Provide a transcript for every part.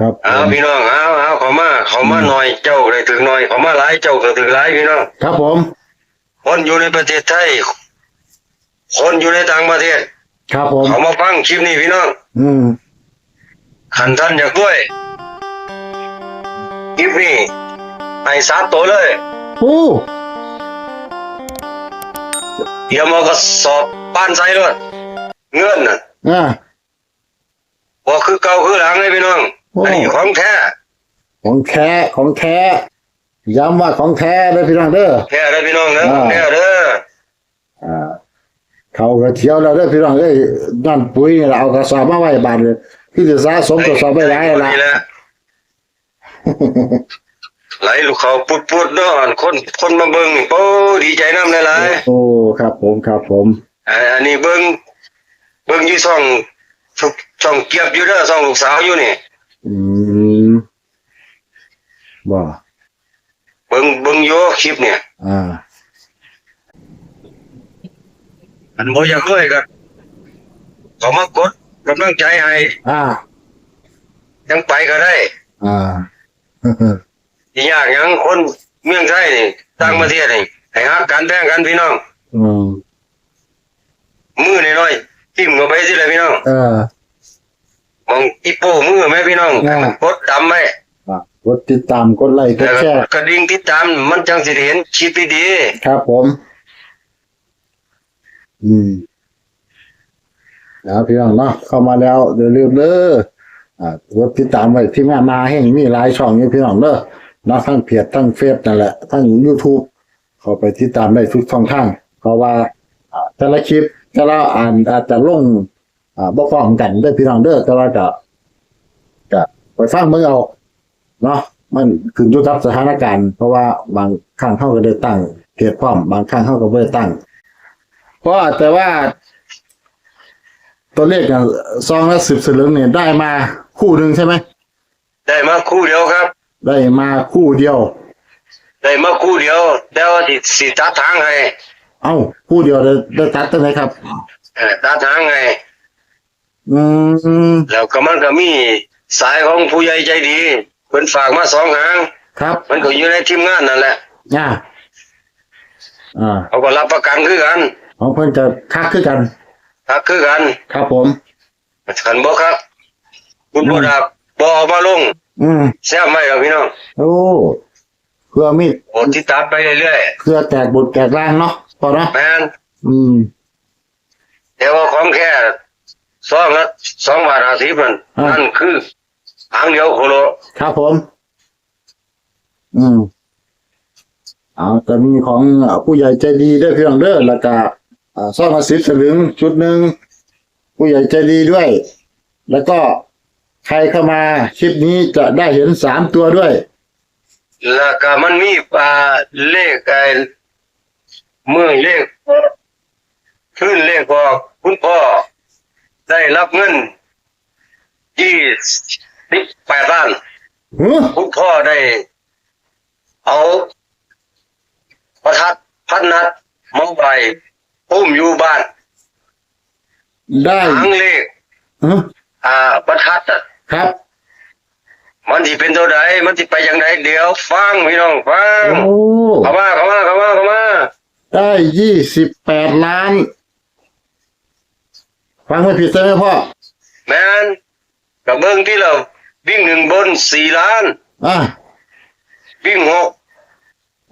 ครับ เอาพี่น้องเอาเอาเขามาเขามาหน่อยเจ้าเลยถึงหน่อยเขามาหลายเจ้าก็ถึงหลายพี่น้องครับผม คนอยู่ในประเทศไทย คนอยู่ในต่างประเทศ ครับผม เขามาฟังคลิปนี้พี่น้องอืมขันท่านอยากด้วยคลิปนี้ให้สามตัวเลยโอ้เดี๋ยวมาก็สอบป้านใส่เลยเงื่อนน่ะอ่า บอกคือเก่าคือหลังเลยพี่น้องโอ้อันนี้ของแท้ของแท้ของแท้ย้ำว่าของแท้เลยพี่น้องเด้อแท้เลยพี่น้องนะอ่าแท้เด้ออ่าเขาก็เที่ยวแล้วเด้อพี่น้องเอ้ยนั่นปุ๋ยนี่ล่ะเอากระสอบมาไว้บาทเลยพี่จะสะสมกระสอบไว้หลายละนี่แหละไหลลูกเขาปุดปุดๆเนาะอันคนคนมาเบิ่งนี่โอ้ดีใจน้ำหลายโอ้ครับผมครับผมๆอ่าอันนี้เบิ่งเบิ่งอยู่ช่องช่องช่องเกียบอยู่เด้อช่องลูกสาวอยู่นี่ อืมบ่เบิ่งเบิ่งอยู่คลิปเนี่ย อ่า อันบ่อยากรวยก็เขามากดกำลังใจให้อ่า ยังไปก็ได้อ่า สิยากหยังคนเมืองไทยนี่ต่างประเทศนี่ให้ฮักกันแบ่งกันพี่น้อง อืมมือน้อยๆจิ้มเข้าไปสิเลยพี่น้อง เออ มองอีโป้มือไหมพี่น้องอ่ามันกดดำไหมอะกดติดตามกดไลค์กดแล้วแชก็ร์กระดิ่งติดตามมันจังสิได้เห็นคลิปดีครับผม อืมแล้วพี่น้องเนาะเข้ามาแล้วเดี๋ยวลืมเด้ออ่ากดติดตามไว้ที่แม่มาแห่งมีหลายช่องอยู่พี่น้องเด้อเนาะทั้งเพจทั้งเฟซนั่นแหละทั้ง YouTube เข้าไปติดตามได้ทุกช่องทางเพราะว่า อ่าแต่ละคลิปแต่ละอ่านอาจจะลง อ่าบ่ฟ้องกันเด้อพี่น้องเด้อแต่ว่าก็ก็ไปฟังเบิ่งเอาเนาะมันขึ้นอยู่กับสถานการณ์ เพราะว่าบางครั้งเขาก็ได้ตั้งเพจพร้อม บางครั้งเขาก็บ่ได้ตั้ง เพราะว่าแต่ว่า ตัวเลขอะซองละสิบสลึงเนี่ยได้มาคู่หนึ่งใช่ไหมๆได้มาคู่เดียวครับ ได้มาคู่เดียว ได้มาคู่เดียวแต่ว่าสิสิตัดทางให้เอ้าคู่เดียวได้ได้ตัดตั้งไหนครับเออตัดทางให้ อืมแล้วก็มันก็มีสายของผู้ใหญ่ใจดีเพิ่นฝากมาสองหาง ครับมันก็อยู่ในทีมงานนั่นแหละอ่าอ่าเขาก็รับประกันคือกันของเพิ่นจะคักคือกันทักคือกัน ครับผมขันบ่ครับ คุณบ่ดับบ่เอามาลง อืมแซ่บไหมครับพี่น้องโอ้เพื่อมีดโอดติดตามไปเรื่อยเพื่อแตกบทแตกล่างเนาะพอเนาะๆแม่นอืมแต่ว่าของแค่ ซองละสองบาทห้าสิบนั่นอ่านั่ นั่นคือหางเดียวโคโลครับผม อืม เอาจะมีของผู้ใหญ่ใจดีด้วยพี่น้องเด้อแล้วก็อ่าซ่อมมาสิบสลึงชุดหนึ่ง ผู้ใหญ่ใจดีด้วย แล้วก็ใครเข้ามาคลิปนี้จะได้เห็นสามตัวด้วย แล้วก็มันมีปลาเลขไอ้เมื่อเลขขึ้นเลขบอกคุณพ่อ ได้รับเงินยี่สิบแปดล้านหือคุณพ่อได้ เอาประทัดพันนัดมาใบปุ้มอยู่บ้านได้หางเลขหืออ่า ประทัดอะครับ มันที่เป็นตัวใดมันที่ไปอย่างไรเดี๋ยวฟังพี่น้องฟังโอ้เข้ามาเข้ามาเข้ามาเข้ามาได้ยี่สิบแปดล้าน ฟังไม่ผิดใช่ไหมพ่อแมนกับเบิ้งที่เราวิ่งหนึ่งบนสี่ล้าน อ่าวิ่งหก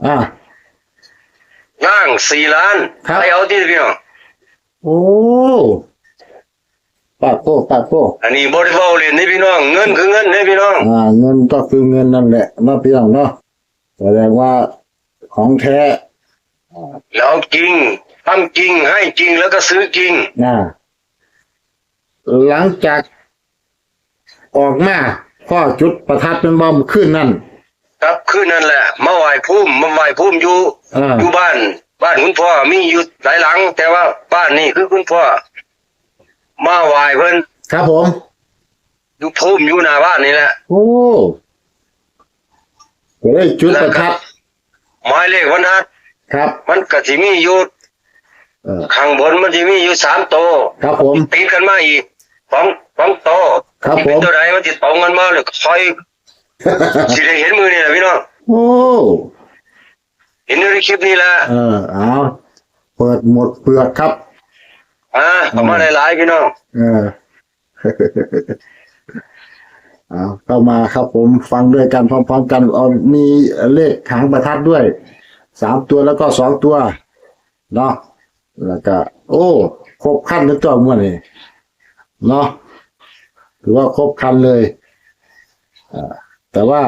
อ่าล่างสี่ล้านครับไปเอาที่พี่น้องโอ้ปากโก้ปากโก้อันนี้บริวารเรียนนี่พี่น้อง เงินคือเงินนี่พี่น้องอ่าเงินก็คือเงินนั่นแหละเนาะพี่น้องเนาะแสดงว่าของแท้แล้วจริงทำจริงให้จริงแล้วก็ซื้อจริงนะ หลังจากออกมาพ่อจุดประทัดเป็นบอมขึ้นนั่น ครับคือนั่นแหละมาไหว้พุ่มมาไหว้พุ่มอยู่อ่า อยู่บ้าน บ้านคุณพ่อมีอยู่หลายหลัง แต่ว่าบ้านนี่คือคุณพ่อมาไหว้เพิ่นครับผม อยู่พุ่มอยู่หน้าบ้านนี่แหละโอ้ก็ได้จุดประทัดหมายเลขวันนัดครับ มันก็สิมีอยู่ เออข้างบนมันสิมีอยู่สามตัวครับผม ติดกันมาอีกของของโตครับที่ผเป็นมตัวไหนมันติดตรงกันมาเลยคอยสิได้เห็นมือนี่แหละพี่น้องโอ้ เห็นในคลิปนี้แหละเออ เอาเปิดหมดเปลือกครับ อ่าประมาณหลายๆพี่น้องเออ เอาเข้ามาครับผมฟังด้วยกันพร้อมๆกันเอามีเลขหางประทัดด้วย สามตัวแล้วก็สองตัว เนาะ แล้วก็ โอ้ครบขั้นนึกตัวมื่อนี่เนาะถือว่าครบคันเลยอ่าแต่ว่า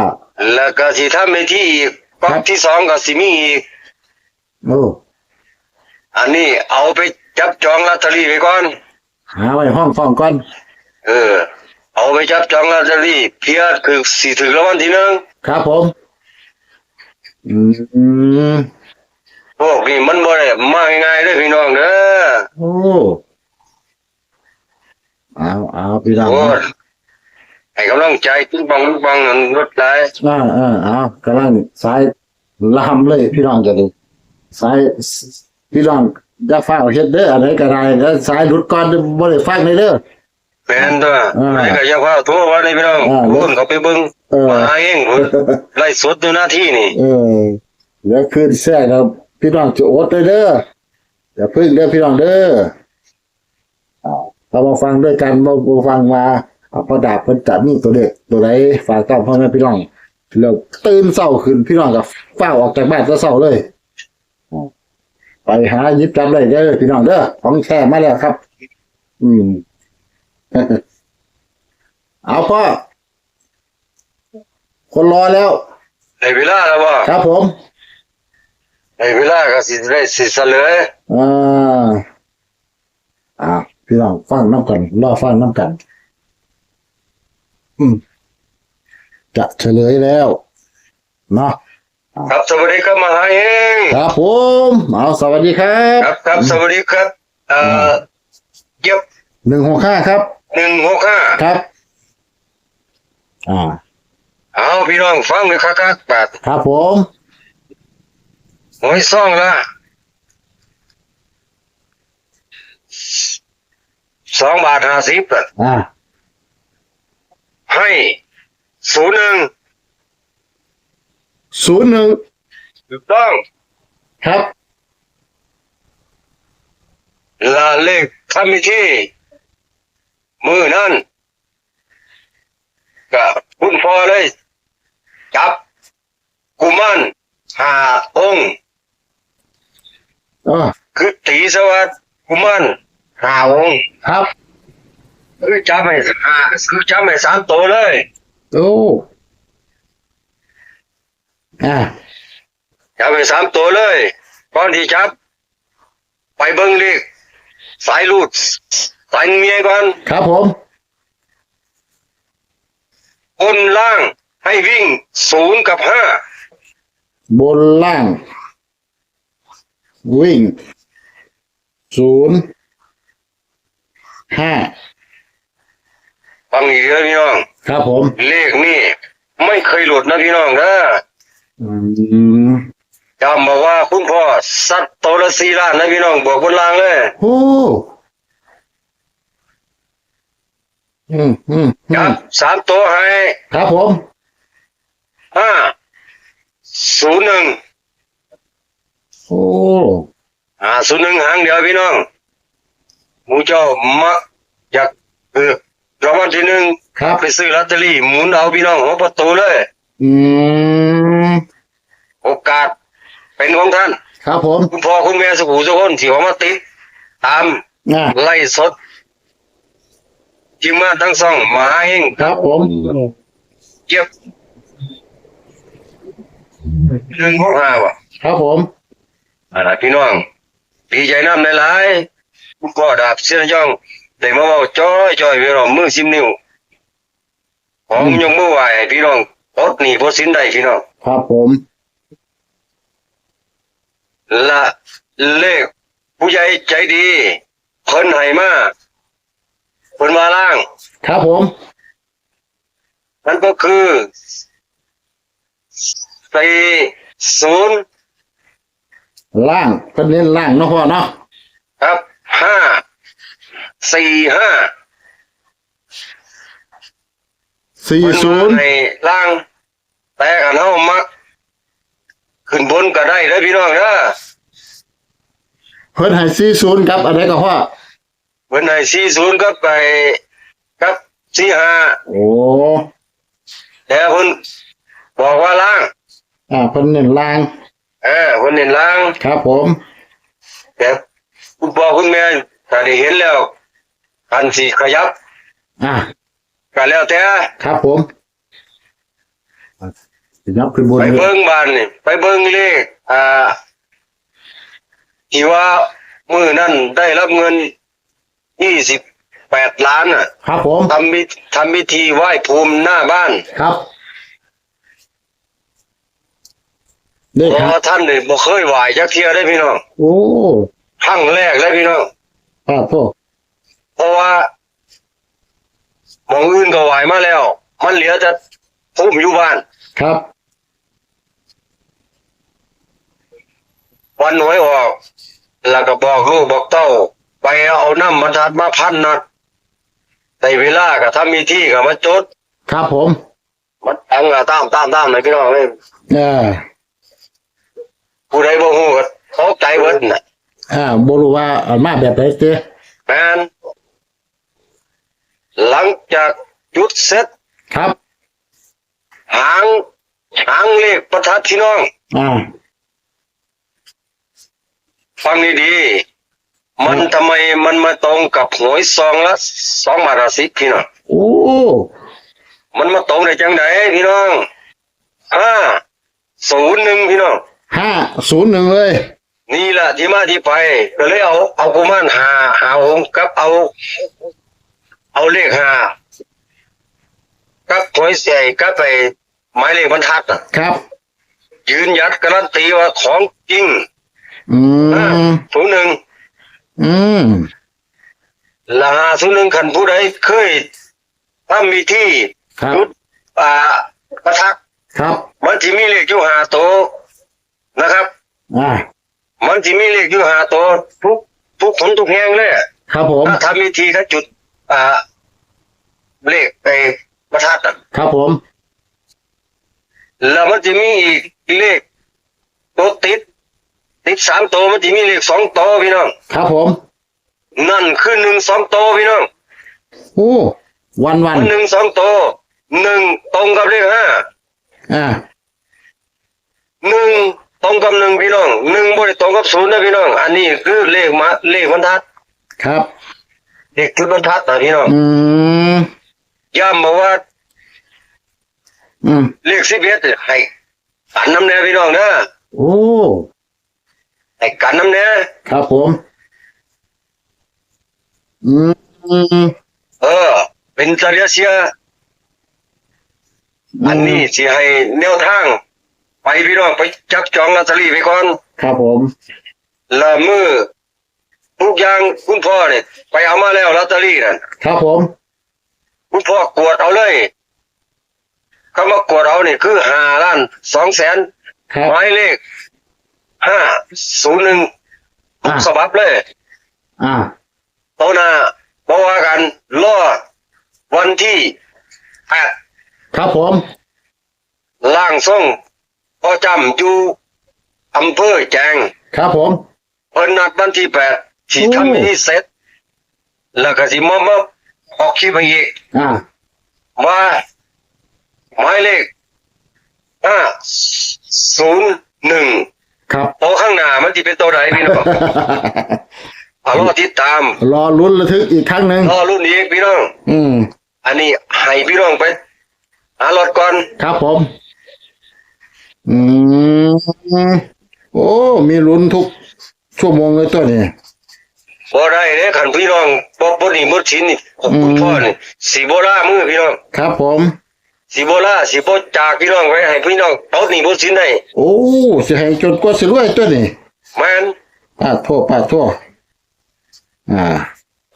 แล้วก็สิทำในที่อีกก๊อกที่สองก็สิมีอีกโอ้อันนี้เอาไปจับจองลอตเตอรี่ไปก่อน หาไว้ห้องฟ้องก่อน เออ เอาไปจับจองลอตเตอรี่เพียรคือสี่ถึงรางวัลที่หนึ่งครับผม อืม พวกนี้มันบ่ได้มาง่ายๆเด้อพี่น้องเด้อโอ้เอาเอาพี่น้องโอ้ให้กำลังใจตึ้งบังตึ้งบังนั่นรถไหลอ่าอ่าเอากำลังสายลามเลยพี่น้องจะดูสายพี่น้องจะฟ้าวเฮ็ดเด้ออะไรก็ได้แล้วสายหลุดก่อนบ่ได้ฟังเลยเด้อ แม่นตัวอ่า ไอ้ก็อยังว่าโทรว่าได้พี่น้องอ่าเพิ่นเขาไปเบิ่งเออ มาเองเพิ่นไล่สดอยู่หน้าที่นี่ เออเดี๋ยวคืนแท้ครับ พี่น้องจะอดเลยเด้ออย่าพึ่งเด้อพี่น้องเด้อเอาเรามาฟังด้วยกันมามาฟังมาเอาพระดาบเพิ่นจัดนี่ตัวเด็กตัวไหนฝากต้องพ่อแม่พี่น้องแล้วตื่นเศร้าขึ้นพี่น้องกับฟ้าวออกจากบ้านแต่เศร้าเลยไปหาหยิบจับเลยเด้อพี่น้องเด้อของแท้มาแล้วครับ อืมเอาพ่อคนรอแล้วในเวลาแล้วบ่ครับผม ในเวลาก็สิได้สิเสลยอ่าอ่าพี่น้องฟังน้ำกันรอฟังน้ำกัน อืม จะเฉลยแล้วเนาะครับสวัสดีครับมาหาเองครับผมเอาสวัสดีครับ ครับครับสวัสดีครับเอ่อเย็บหนึ่งหกห้าครับหนึ่งหกห้าครับ อ่าเอาพี่น้องฟังเลยคักๆบาทครับผม หวยซ่องละสองบาทห้าสิบอะอ่าให้ศูนย์หนึ่งศูนย์หนึ่งถูกต้องครับละเลขทำพิธีมือนั่นก็คุณพ่อเลย จับกุมันหาองค์ อ่าคือตีสวัสดิ์กุมันหาองค์ครับ คือจับให้หาคือจับให้สามตัวเลยโอ้อ่าจับให้สามตัวเลยก่อนที่จับ ไปเบิ้งเลขสายรูดสายเมียก่อนครับผมบนล่างให้วิ่งศูนย์กับห้าบนล่าง วิ่งศูนย์ห้าฟังอีกเยอะพี่น้อง ครับผม เลขนี่ไม่เคยหลุดนะพี่น้องนะอืมจำบอกว่าคุณพ่อสัตว์ตัวละสี่ล้านนะพี่น้องบอกบนล่างเลยโอ้อืมอืมอืจัมบสามตัวให้ครับผมห้าศูนย์หนึ่ง โอ้อ่าศูนย์หนึ่งหางเดียวพี่น้องหมูเจ้ามักอยากเออรางวัลที่หนึ่งครับไปซื้อลอตเตอรี่หมุนเอาพี่น้องหัวประตูเลย อืมโอกาสเป็นของท่าน ครับผม คุณพ่อคุณแม่สุขุสุคนที่ว่ามาติดตามอ่าไล่สดทีมงานทั้งสองมหาเฮงครับผมเก็บหนึ่งหกห้าว่ะ ครับผม อันนั้นพี่น้องดีใจน้ำหลายๆคุณพ่อดาบเสียนย่องได้มาเว้าจ้อยจ้อยพี่น้องมือสิบนิ้วของยกมือไหวให้พี่น้องอดหนีพอสินได้พี่น้องครับผมละเลขผู้ใหญ่ใจดีเพิ่นให้มาเพิ่นมาล่าง ครับผม นั่นก็คือสี่ศูนย์ ล่างเพิ่นเน้นล่างเนาะพ่อเนาะครับห้าสี่ห้าสี่เพิ่นศูมานย์ให้ล่าง แต่กันเฮามาขึ้นบนก็ได้เด้อพี่น้องเด้อเพิ่นให้สี่ศูนย์ครับอะไรก็พ่อเพิ่นให้40กับไปกับ45โอ้แต่เพิ่นบอกว่าล่าง อ่าเพิ่นเน้นล่าง เออเพิ่นเน้นล่างครับผมแต่คุณพ่อคุณแม่ถ้าได้เห็นแล้วอันสิขยับอ่าก็แล้วแต่ครับผมอะยับขึ้นบนไปเลยเบิ่งบ้านนี่ไปเบิ่งเลขอ่าที่ว่ามือนั่นได้รับเงินยี่สิบแปดล้านอะ ครับผมทำมิทำพิธีไหว้ภูมิหน้าบ้านครับ ได้เพคราะรับว่าท่านเนี่ยบ่เคยไหว้จักเที่ยได้พี่น้องโอ้ครั้งแรกเลยพี่น้องป้าโทษเพราะว่าหมองอื่นก็ไหว้มาแล้ว มันเหลือแต่ภูมิอยู่บ้าน ครับวันหวยออกแล้วก็บอกลูกบอกเต้า ไปเอาน้ำบรรทัดมาพันนัดแต่เวลาก็ทำมีที่ก็มาจดครับผมมันอังอะตามตามตามเลยพี่น้องเลยเอ่า ผู้ใดบ่ฮู้ก็ตกใจเบิดน่ะอ่าบรู้ว่าเอามาแบบไหนเต้แม่นหลังจากจุดเสร็จครับ หางหางเลขประทัดพี่น้อง อ่าฟังดีๆมันทำไมมันมาตรงกับหวยซองละสองบาทสิบพี่น้อง โอ้มันมาตรงได้จังไดพี่น้องห้าศูนย์หนึ่งพี่น้อง ห้าศูนย์หนึ่งเลย นี่แหละที่มาที่ไปก็เลยเอาเอากุมารหาหาองค์กับเอา เอาเลขหากับหวยใส่กับไปหมายเลขบรรทัดน่ะครับ ยืนยัดการันตีว่าของจริงอืมศูนย์หนึ่งอืมละหาศูนย์หนึ่งขันผู้ใดเคยถ้ามีที่ครับ จุดอ่าประทักครับ มันที่มีเลขอยู่หาโตว นะครับ อ่า มันที่มีเลขอยู่หาโตวทุกทุกคนทุกแห่งเลยครับผมถ้ามีทีเขาจุด อ่า เลขไปประทัดอะครับผม แล้วมันจะมีอีกเลขตัวติด ติดสามตัวมันจะมีเลขสองตัวพี่น้องครับผม นั่นคือหนึ่งสองตัวพี่น้องโอ้วันวันหนึ่งสองตัวหนึ่งตรงกับเลขห้าอ่าหนึ่ง ตรงกับหนึ่งพี่น้องหนึ่งบริตรงกับศูนย์นะพี่น้อง อันนี้คือเลขมาเลขบรรทัด ครับเลขจุดบรรทัดนะพี่น้องอืมย้ำมาว่า อืมเลขสิบเอ็ดให้กันน้ำแน่พี่น้องนะโอ้ให้กันน้ำแน่ครับผม อืมเออ เป็นจริยเสียอันนี้สิให้แนวทาง ไปพี่น้องไปจับจองลอตเตอรี่ไปก่อนครับผมและมือทุกอย่างคุณพ่อเนี่ยไปเอามาแล้วลอตเตอรี่นั่นครับผม คุณพ่อกวดเอาเลยคำว่ากวดเอานี่คือห้าล้านสองแสนครับหมายเลขห้าศูนย์หนึ่งทุกอ่าฉบับเลยอ่าโตหนาบอกว่ากันรอวันที่แปดครับผม ล่างส่ง พอจำอยู่อำเภอแจงครับผม เพิ่นนัดวันที่แปดที่โอ้ทำพิธีเสร็จ แล้วก็สิมามาออกคลิปให้อีกอ่ามาหมายเลขห้าศูนย์หนึ่งครับโตวข้างหน้ามันจะเป็นตัวไหนพี่น้องเอารอติดตาม รอลุ้นระทึกอีกครั้งหนึ่งรอรุ่นนี้พี่น้อง อืม อันนี้ให้พี่น้องไปหารถก่อน ครับผม อืมโอ้ มีลุ้นทุกชั่วโมงเลยตัวนี้ บ่ได้เด้ขันพี่น้องบ่บ่นี่บ่ชินนี่ขอบคุณอืมพ่อนี่สิบ่ล่ามือพี่น้องครับผมสิบ่ล่าสิบ่จากพี่น้องไว้ให้พี่น้องเอานี่บ่ชินได้โอ้สิให้จนกว่าสิรวยตัวนี้แม่นป้าดโทษป้าดโทษอ่า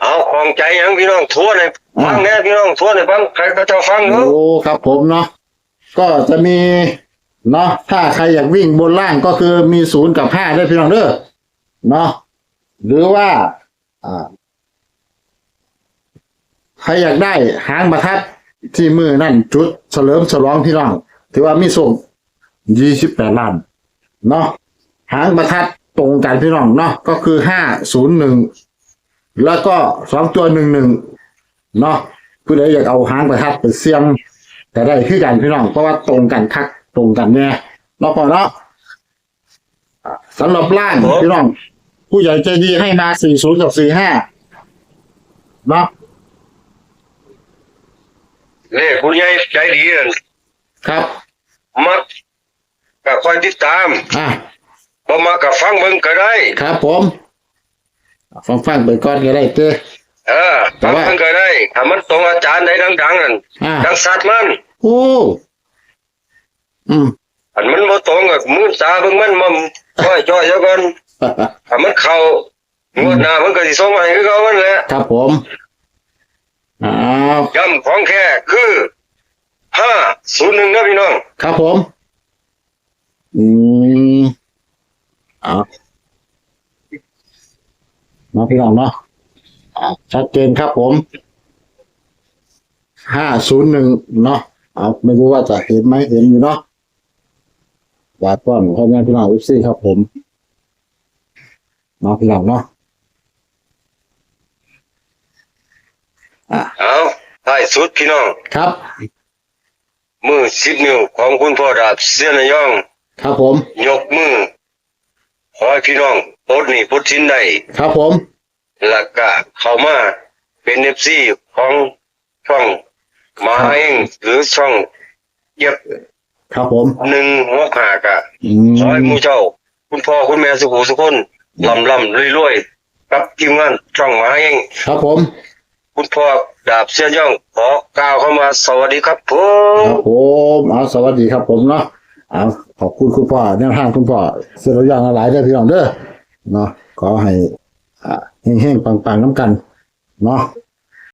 เอาของใจหยังพี่น้องทั่วในฟังแน่พี่น้องทั่วในฟังใครก็จะฟังเนาะ โอ้ ครับผมเนาะ ก็จะมี เนาะถ้าใครอยากวิ่งบนล่างก็คือมีศูนย์กับห้าได้พี่น้องเด้อเนาะหรือว่าใครอยากได้หางประทัดที่มือนั่นจุดเฉลิมฉลองพี่น้องถือว่ามีส่งยี่สิบแปดล้านเนาะหางประทัดตรงกันพี่น้องเนาะก็คือห้าศูนย์หนึ่งแล้วก็สองตัวหนึ่งหนึ่งเนาะผู้ใดอยากเอาหางประทัดไปเสี่ยงแต่ได้คือกันพี่น้องเพราะว่าตรงกันคัก ตรงกันเนี่ยเนาะพอเนาะอะสำหรับล่างพี่น้อง ผู้ใหญ่ใจดีให้มาสี่ศูนย์กับสี่ห้าเนาะเลขผู้ใหญ่ใจดีนั่นครับ มักก็คอยติดตามอะ บ่มาก็ฟังเบิ่งก็ได้ ครับผมฟังฟังๆไปก่อนก็ได้เต้เออแต่ฟังว่าเบิ่งก็ได้ถ้ามันตรงอาจารย์ใดดังๆนั่นอ่า ดังสัตว์มัน โอ้ อืมอันมันบ่ตรงกับมือตาเบิ่งมันมันค่อยจ่อยซะก่อนถ้ามันเข้างวดหน้ามันก็สิส่งมาให้คือเก่ามันแหละครับผมอ้าวย้ำของแค่คือ501นะพี่น้อง ครับผม อืมเอาเนาะพี่น้องเนาะอ่าชัดเจนครับผมห้าศูนย์หนึ่งเนาะเอาไม่รู้ว่าจะเห็นไหมเห็นอยู่เนาะ วาดป้อนพ่อแม่พี่น้องวิซี่ครับผมเนาะพี่น้องเนาะเอาท้ายสุดพี่น้อง ครับ มือ10นิ้วของคุณพ่อดาบเสียนยอง ครับผม ยกมือขอให้พี่น้องปลดหนี้ปลดสินได้ครับผมแล้วก็เข้ามาเป็นเอฟซีของช่องมาเองหรือช่องเย็บ ครับผม หนึ่งหัวขากะอืมขอให้หมูเจ้า คุณพ่อคุณแม่สุขุสุขคนลำลำรวยรวยๆกับทีมงานช่องมาเองครับผม คุณพ่อดาบเสียย่องขอกล่าวเข้ามาสวัสดีครับผคม รับผมเอาสวัสดีครับผมเนาะเอาขอบคุณคุณพ่อแนวทางคุณพ่อเสียอย่างหลายๆเด้อพี่น้องเด้อเนาะขอให้อ่าเฮงๆปังๆน้ำกัน เนาะ